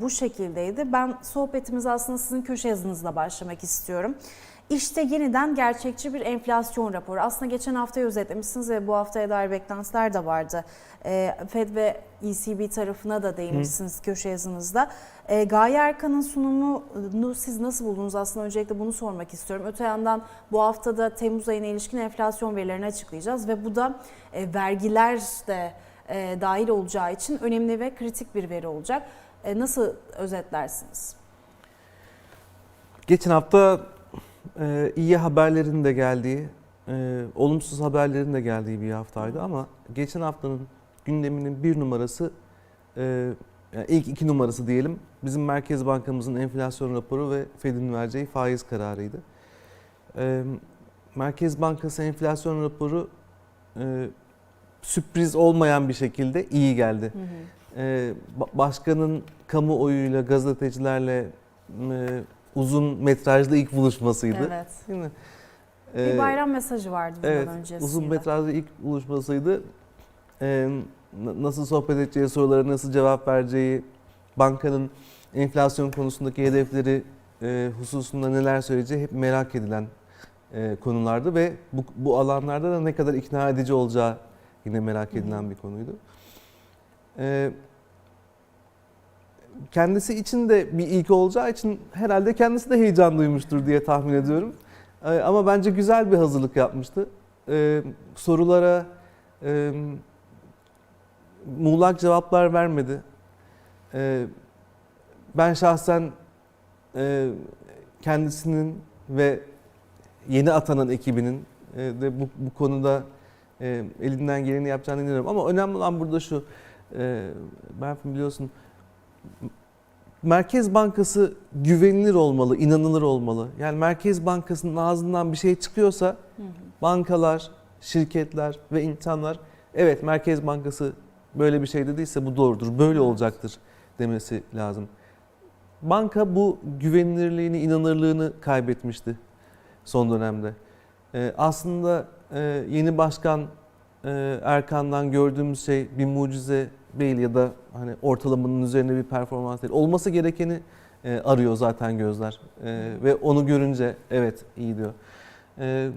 bu şekildeydi. Ben sohbetimize aslında sizin köşe yazınızla başlamak istiyorum. İşte yeniden gerçekçi bir enflasyon raporu. Aslında geçen haftayı özetlemişsiniz ve bu haftaya dair beklentiler de vardı. Ee, Fed ve ECB tarafına da değinmişsiniz köşe yazınızda. Ee, Gaye Erkan'ın sunumunu siz nasıl buldunuz? Aslında öncelikle bunu sormak istiyorum. Öte yandan bu haftada Temmuz ayına ilişkin enflasyon verilerini açıklayacağız ve bu da e, vergiler de e, dahil olacağı için önemli ve kritik bir veri olacak. E, nasıl özetlersiniz? Geçen hafta e, iyi haberlerin de geldiği, e, olumsuz haberlerin de geldiği bir haftaydı ama geçen haftanın gündeminin bir numarası, e, yani ilk iki numarası diyelim, bizim Merkez Bankamızın enflasyon raporu ve Fed'in vereceği faiz kararıydı. E, Merkez Bankası enflasyon raporu e, sürpriz olmayan bir şekilde iyi geldi. E, ba- başkanın kamuoyuyla, gazetecilerle e, uzun metrajlı ilk buluşmasıydı. Evet. Değil mi? Bir Ee, bayram mesajı vardı bundan Evet, öncesinde. uzun metrajlı ilk buluşmasıydı. Ee, nasıl sohbet edeceği, sorulara nasıl cevap vereceği, bankanın enflasyon konusundaki hedefleri e, hususunda neler söyleyeceği hep merak edilen e, konulardı ve bu, bu alanlarda da ne kadar ikna edici olacağı yine merak edilen bir konuydu. Ee, kendisi için de bir ilk olacağı için herhalde kendisi de heyecan duymuştur diye tahmin ediyorum. Ee, Ama bence güzel bir hazırlık yapmıştı. Ee, sorulara e, muğlak cevaplar vermedi. Ben şahsen e, kendisinin ve yeni atanan ekibinin e, de bu, bu konuda elinden geleni yapacağını inanıyorum. Ama önemli olan burada şu, e, ben biliyorsun Merkez Bankası güvenilir olmalı, inanılır olmalı. Yani Merkez Bankası'nın ağzından bir şey çıkıyorsa Hı hı. bankalar, şirketler ve insanlar evet Merkez Bankası böyle bir şey dediyse bu doğrudur, böyle olacaktır demesi lazım. Banka bu güvenilirliğini, inanırlığını kaybetmişti son dönemde. Ee, aslında e, yeni başkan e, Erkan'dan gördüğümüz şey bir mucize değil ya da hani ortalamanın üzerine bir performans değil. Olması gerekeni e, arıyor zaten gözler E, ve onu görünce evet iyi diyor. E,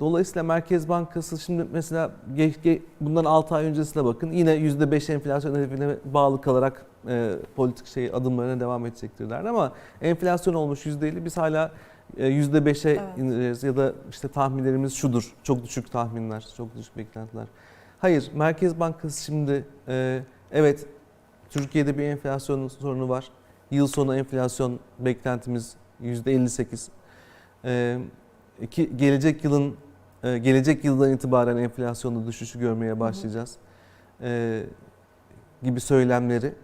dolayısıyla Merkez Bankası şimdi mesela bundan 6 ay öncesine bakın yine %5 enflasyon hedefine bağlı kalarak e, politik şey adımlarına devam edecektirler ama enflasyon olmuş %50 biz hala e, %5'e Evet. ineriz ya da işte tahminlerimiz şudur. Çok düşük tahminler, çok düşük beklentiler. Hayır, Merkez Bankası şimdi e, evet Türkiye'de bir enflasyon sorunu var. Yıl sonu enflasyon beklentimiz %58. E, iki, gelecek yılın e, gelecek yıldan itibaren enflasyonda düşüşü görmeye başlayacağız. E, gibi söylemleri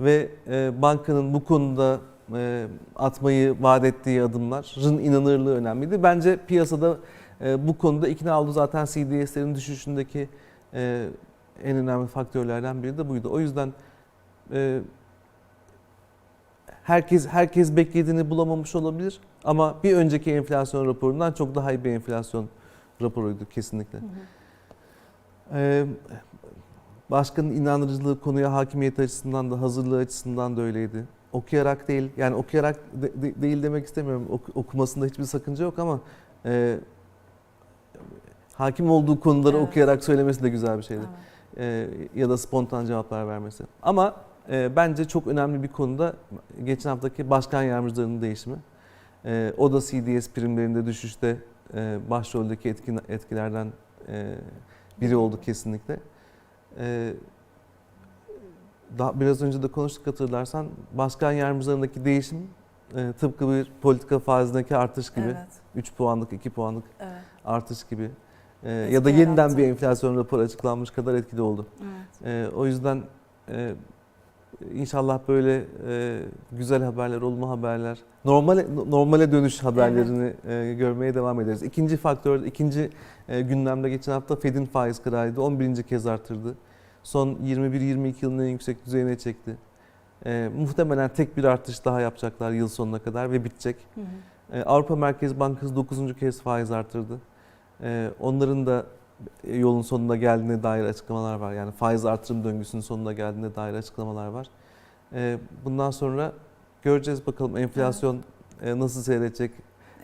ve e, bankanın bu konuda e, atmayı vaat ettiği adımların inanırlığı önemliydi. Bence piyasada e, bu konuda ikna oldu. Zaten CDS'lerin düşüşündeki e, en önemli faktörlerden biri de buydu. O yüzden e, herkes herkes beklediğini bulamamış olabilir ama bir önceki enflasyon raporundan çok daha iyi bir enflasyon raporuydu kesinlikle. Hı hı. Ee, başkanın inandırıcılığı konuya hakimiyet açısından da hazırlığı açısından da öyleydi. Okuyarak değil, yani okuyarak de- de- değil demek istemiyorum. Ok- okumasında hiçbir sakınca yok ama e, hakim olduğu konuları Evet. okuyarak söylemesi de güzel bir şeydi. Evet. E, ya da spontan cevaplar vermesi. Ama e, bence çok önemli bir konuda geçen haftaki başkan yardımcılarının değişimi. E, o da CDS primlerinde düşüşte e, başroldeki etkin, etkilerden e, biri oldu kesinlikle. E, daha biraz önce de konuştuk hatırlarsan başkan yardımcılarındaki değişim e, tıpkı bir politika faizindeki artış gibi. Evet. 3 puanlık, 2 puanlık Evet. artış gibi. E, ya da yeniden yarattı. bir enflasyon raporu açıklanmış kadar etkili oldu. Evet. E, o yüzden e, inşallah böyle e, güzel haberler, olumlu haberler, normale normale dönüş haberlerini e, görmeye devam ederiz. İkinci faktör, ikinci e, gündemde geçen hafta Fed'in faiz kararıydı. 11. kez artırdı. Son 21-22 yılın en yüksek düzeyine çekti. E, muhtemelen tek bir artış daha yapacaklar yıl sonuna kadar ve bitecek. Hı hı. E, Avrupa Merkez Bankası 9. kez faiz artırdı. E, onların da yolun sonuna geldiğine dair açıklamalar var. Yani faiz artırım döngüsünün sonuna geldiğine dair açıklamalar var. E, bundan sonra göreceğiz bakalım enflasyon e, nasıl seyredecek.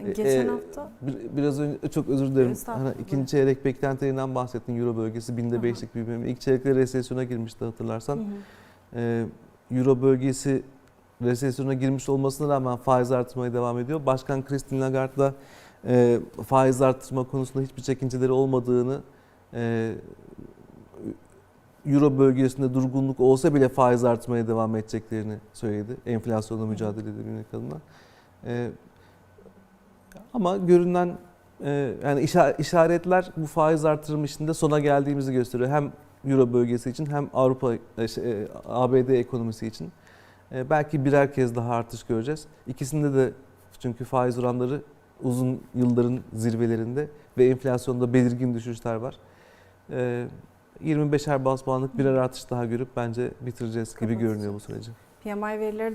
E, Geçen e, hafta bir- Biraz önce çok özür dilerim. Hani ikinci çeyrek beklentilerinden bahsettin Euro bölgesi binde beşlik bir büyüme. İlk çeyrekte resesyona girmişti hatırlarsan. Hı hı. Ee, Euro bölgesi resesyona girmiş olmasına rağmen faiz artırmaya devam ediyor. Başkan Christine Lagarde da e, faiz artırma konusunda hiçbir çekinceleri olmadığını, e, Euro bölgesinde durgunluk olsa bile faiz artırmaya devam edeceklerini söyledi. Enflasyonla mücadele edebilmek adına. E, ama görünen e, yani işa- işaretler bu faiz artırım işinde sona geldiğimizi gösteriyor. Hem Euro bölgesi için hem Avrupa e, şey, e, ABD ekonomisi için. Belki birer kez daha artış göreceğiz. İkisinde de çünkü faiz oranları uzun yılların zirvelerinde ve enflasyonda belirgin düşüşler var. E, 25'er bas puanlık birer artış daha görüp bence bitireceğiz gibi görünüyor bu süreci. PMI verileri